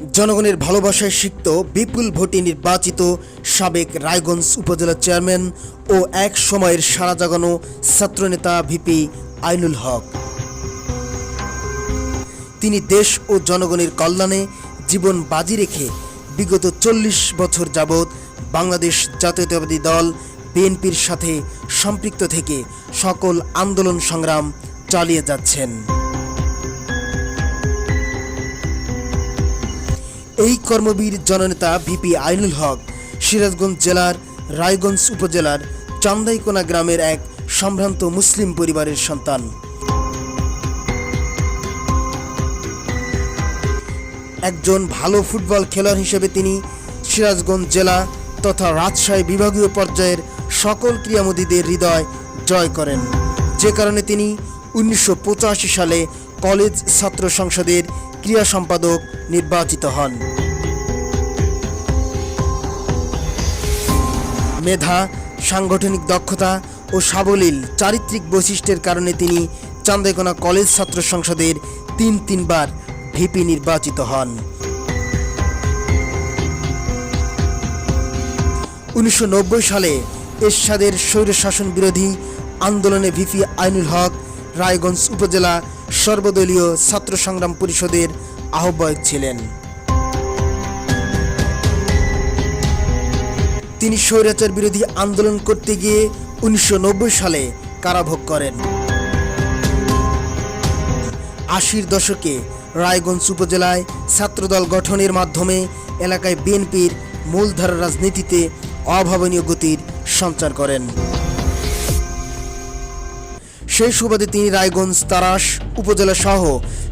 জনগণের ভালোবাসায় সিক্ত বিপুল ভোটে নির্বাচিত সাবেক রায়গঞ্জ উপজেলা চেয়ারম্যান ও এক সময়ের সারা জাগানো ছাত্রনেতা ভিপি আইনুল হক। তিনি দেশ ও জনগণের কল্যাণে জীবন বাজি রেখে বিগত চল্লিশ বছর যাবৎ বাংলাদেশ জাতীয়তাবাদী দল, বিএনপির সাথে সম্পৃক্ত থেকে সকল আন্দোলন সংগ্রাম চালিয়ে যাচ্ছেন। এই কর্মবীর জননেতা ভিপি আইনুল হক সিরাজগঞ্জ জেলার রায়গঞ্জ উপজেলার চান্দাইকোনা গ্রামের এক সম্ভ্রান্ত মুসলিম পরিবারের সন্তান। একজন ভালো ফুটবল খেলোয়াড় হিসেবে তিনি সিরাজগঞ্জ জেলা তথা রাজশাহী বিভাগীয় পর্যায়ের সকল ক্রীড়ামোদীদের হৃদয় জয় করেন। যে কারণে তিনি উনিশশো পঁচাশি সালে কলেজ ছাত্র সংসদের ক্রীড়া সম্পাদক নির্বাচিত হন। মেধা, সাংগঠনিক দক্ষতা ও সাবলীল চারিত্রিক বৈশিষ্ট্যের কারণে তিনি চান্দাইকোনা কলেজ ছাত্র সংসদের তিন তিনবার ভিপি নির্বাচিত হন। উনিশশো নব্বই সালে এরশাদের স্বৈরশাসন বিরোধী আন্দোলনে ভিপি আইনুল হক রায়গঞ্জ উপজেলা সর্বদলীয় ছাত্র সংগ্রাম পরিষদের আহ্বায়ক ছিলেন। তিনি স্বৈরাচার বিরোধী আন্দোলন করতে গিয়ে উনিশশো নব্বই সালে কারাভোগ করেন। আশির দশকে রায়গঞ্জ উপজেলায় ছাত্রদল গঠনের মাধ্যমে এলাকায় বিএনপির মূলধারা রাজনীতিতে অভাবনীয় গতির সঞ্চার করেন। সেই সুবাদে তিনি রায়গঞ্জ তারাস উপজেলা সহ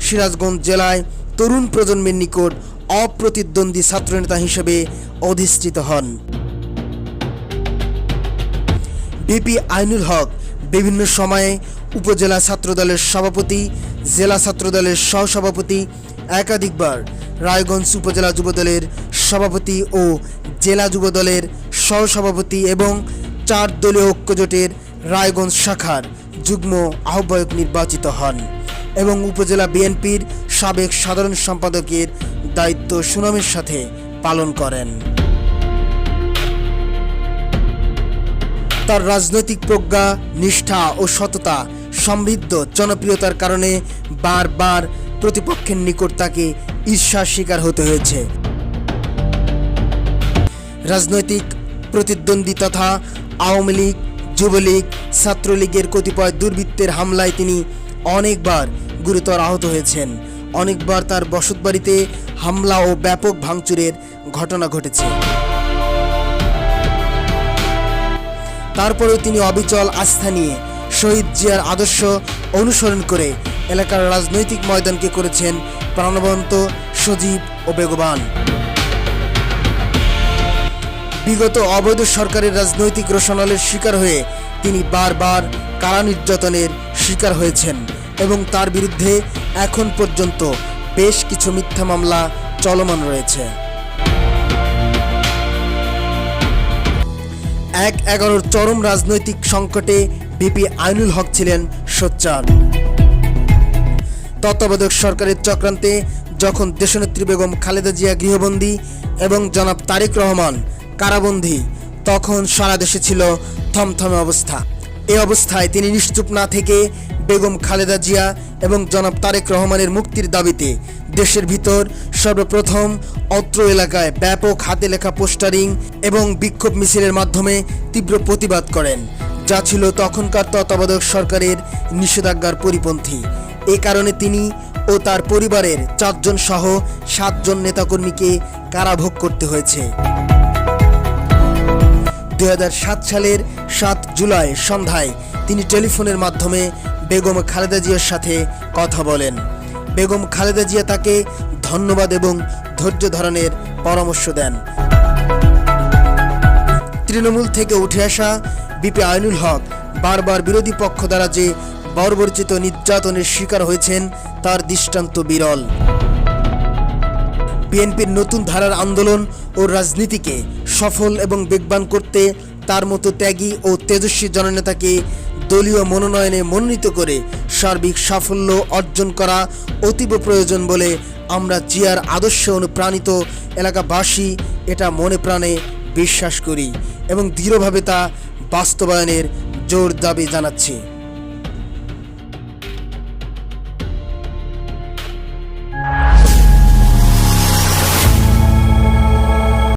সিরাজগঞ্জ জেলায় তরুণ প্রজন্মের নিকট অপ্রতিদ্বন্দ্বী ছাত্রনেতা হিসেবে অধিষ্ঠিত হন। বিপি আইনুল হক বিভিন্ন সময়ে উপজেলা ছাত্রদলের সভাপতি, জেলা ছাত্রদলের সহসভাপতি, একাধিকবার রায়গঞ্জ উপজেলা যুবদলের সভাপতি ও জেলা যুবদলের সহসভাপতি এবং চার দলীয় ঐক্যজোটের রায়গঞ্জ শাখার যুগ্ম আহ্বায়ক নির্বাচিত হন এবং উপজেলা বিএনপির সাবেক সাধারণ সম্পাদকের দায়িত্ব সুনামের সাথে পালন করেন। তার রাজনৈতিক প্রজ্ঞা, নিষ্ঠা ও সততা সমৃদ্ধ জনপ্রিয়তার কারণে বারবার প্রতিপক্ষের নিকট তাকে ঈর্ষার শিকার হতে হয়েছে। রাজনৈতিক প্রতিদ্বন্দ্বী তথা আওয়ামী লীগ যুবলীগ, ছাত্রলীগের কতিপয় দুর্বৃত্তের হামলায় তিনি অনেকবার গুরুতর আহত হয়েছেন। অনেকবার তার বসতবাড়িতে হামলা ও ব্যাপক ভাঙচুরের ঘটনা ঘটেছে। তারপরেও তিনি অবিচল আস্থা নিয়ে শহীদ জিয়ার আদর্শ অনুসরণ করে এলাকার রাজনৈতিক ময়দানকে করেছেন প্রাণবন্ত সজীব ও বেগবান। বিগত অবৈধ সরকারের রাজনৈতিক রোশনালের শিকার হয়ে তিনি বারবার কারা নির্যাতনের শিকার হয়েছেন এবং তার বিরুদ্ধে এখন পর্যন্ত বেশ কিছু মিথ্যা মামলা চলমান রয়েছে। এক এগারোর চরম রাজনৈতিক সংকটে বিপি আইনুল হক ছিলেন সোচ্চার। তত্ত্বাবধায়ক সরকারের চক্রান্তে যখন দেশনেত্রী বেগম খালেদা জিয়া গৃহবন্দী এবং জনাব তারেক রহমান কারাবন্দী। তখন সারা দেশে ছিল থমথমে অবস্থা। এ অবস্থায় তিনি নিশ্চুপ না থেকে বেগম খালেদা জিয়া এবং জনাব তারেক রহমানের মুক্তির দাবিতে দেশের ভিতর সর্বপ্রথম অত্র এলাকায় ব্যাপক হাতে লেখা পোস্টারিং এবং বিক্ষোভ মিছিলের মাধ্যমে তীব্র প্রতিবাদ করেন, যা ছিল তখনকার তত্ত্বাবধায়ক সরকারের নিষেধাজ্ঞার পরিপন্থী। এ কারণে তিনি ও তার পরিবারের চারজন সহ সাতজন নেতাকর্মীকে কারাভোগ করতে হয়েছে। দু হাজার সাত সালের সাত জুলাই সন্ধ্যায় তিনি টেলিফোনের মাধ্যমে বেগম খালেদা জিয়ার সাথে কথা বলেন। বেগম খালেদা জিয়া তাকে ধন্যবাদ এবং ধৈর্য ধারণের পরামর্শ দেন। তৃণমূল থেকে উঠে আসা বিপি আইনুল হক বারবার বিরোধী পক্ষ দ্বারা যে বর্বরচিত নির্যাতনের শিকার হয়েছেন, তার দৃষ্টান্ত বিরল। বিএনপির নতুন ধারার আন্দোলন ও রাজনীতিকে সফল এবং বেগবান করতে তার মতো ত্যাগী ও তেজস্বী জননেতাকে দলীয় মনোনয়নে মনোনীত করে সার্বিক সাফল্য অর্জন করা অতীব প্রয়োজন বলে আমরা জিয়ার আদর্শে অনুপ্রাণিত এলাকাবাসী এটা মনে প্রাণে বিশ্বাস করি এবং দৃঢ়ভাবে তা বাস্তবায়নের জোর দাবি জানাচ্ছি।